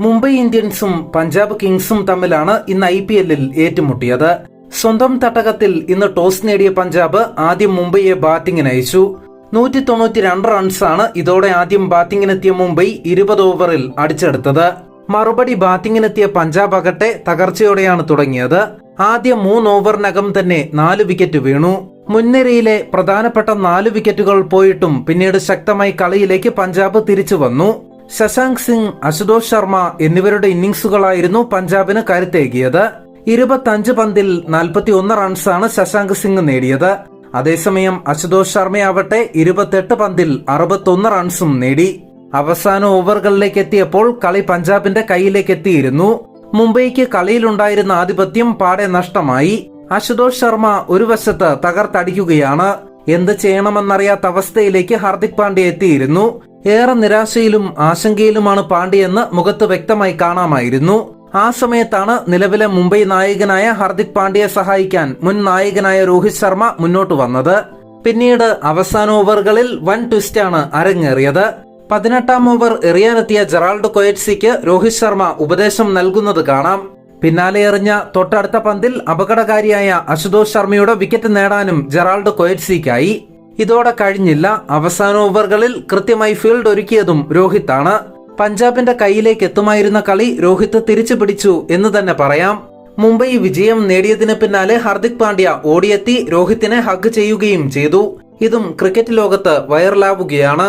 മുംബൈ ഇന്ത്യൻസും പഞ്ചാബ് കിങ്സും തമ്മിലാണ് ഇന്ന് ഐ പി എല്ലിൽ ഏറ്റുമുട്ടിയത്. സ്വന്തം തട്ടകത്തിൽ ഇന്ന് ടോസ് നേടിയ പഞ്ചാബ് ആദ്യം മുംബൈയെ ബാറ്റിംഗിന് അയച്ചു. നൂറ്റി തൊണ്ണൂറ്റി രണ്ട് റൺസാണ് ഇതോടെ ആദ്യം ബാറ്റിംഗിനെത്തിയ മുംബൈ ഇരുപത് ഓവറിൽ അടിച്ചെടുത്തത്. മറുപടി ബാറ്റിംഗിനെത്തിയ പഞ്ചാബ് അകട്ടെ തകർച്ചയോടെയാണ് തുടങ്ങിയത്. ആദ്യ മൂന്ന് ഓവറിനകം തന്നെ നാല് വിക്കറ്റ് വീണു. മുൻനിരയിലെ പ്രധാനപ്പെട്ട നാല് വിക്കറ്റുകൾ പോയിട്ടും പിന്നീട് ശക്തമായി കളിയിലേക്ക് പഞ്ചാബ് തിരിച്ചു വന്നു. ശശാങ്ക് സിംഗ് അശുതോഷ് ശർമ്മ എന്നിവരുടെ ഇന്നിംഗ്സുകളായിരുന്നു പഞ്ചാബിന് കരുത്തേകിയത്. ഇരുപത്തഞ്ച് പന്തിൽ നാൽപ്പത്തി ഒന്ന് റൺസാണ് ശശാങ്ക് സിംഗ് നേടിയത്. അതേസമയം അശുതോഷ് ശർമ്മയാവട്ടെ ഇരുപത്തെട്ട് പന്തിൽ അറുപത്തൊന്ന് റൺസും നേടി. അവസാന ഓവറുകളിലേക്ക് എത്തിയപ്പോൾ കളി പഞ്ചാബിന്റെ കയ്യിലേക്ക് എത്തിയിരുന്നു. മുംബൈക്ക് കളിയിലുണ്ടായിരുന്ന ആധിപത്യം പാടെ നഷ്ടമായി. അശുതോഷ് ശർമ്മ ഒരു വശത്ത് തകർത്തടിക്കുകയാണ്. എന്ത് ചെയ്യണമെന്നറിയാത്ത അവസ്ഥയിലേക്ക് ഹാർദിക് പാണ്ഡ്യ എത്തിയിരുന്നു. ഏറെ നിരാശയിലും ആശങ്കയിലുമാണ് പാണ്ഡ്യയെന്ന് മുഖത്ത് വ്യക്തമായി കാണാമായിരുന്നു. ആ സമയത്താണ് നിലവിലെ മുംബൈ നായകനായ ഹാർദിക് പാണ്ഡ്യയെ സഹായിക്കാൻ മുൻ നായകനായ രോഹിത് ശർമ്മ മുന്നോട്ട് വന്നത്. പിന്നീട് അവസാന ഓവറുകളിൽ വൻ ട്വിസ്റ്റാണ് അരങ്ങേറിയത്. പതിനെട്ടാം ഓവർ എറിയാനെത്തിയ ജെറാൾഡ് കൊയറ്റ്സിക്ക് രോഹിത് ശർമ്മ ഉപദേശം നൽകുന്നത് കാണാം. പിന്നാലെ എറിഞ്ഞ തൊട്ടടുത്ത പന്തിൽ അപകടകാരിയായ അശുതോഷ് ശർമ്മയുടെ വിക്കറ്റ് നേടാനും ജെറാൾഡ് കൊയറ്റ്സിക്കായി. ഇതോടെ കഴിഞ്ഞില്ല. അവസാന ഓവറുകളിൽ കൃത്യമായി ഫീൽഡ് ഒരുക്കിയതും രോഹിത്താണ്. പഞ്ചാബിന്റെ കയ്യിലേക്ക് എത്തുമായിരുന്ന കളി രോഹിത് തിരിച്ചു പിടിച്ചു എന്ന് തന്നെ പറയാം. മുംബൈ വിജയം നേടിയതിന് പിന്നാലെ ഹർദിക് പാണ്ഡ്യ ഓടിയെത്തി രോഹിത്തിനെ ഹഗ് ചെയ്യുകയും ചെയ്തു. ഇതും ക്രിക്കറ്റ് ലോകത്ത് വൈറലാവുകയാണ്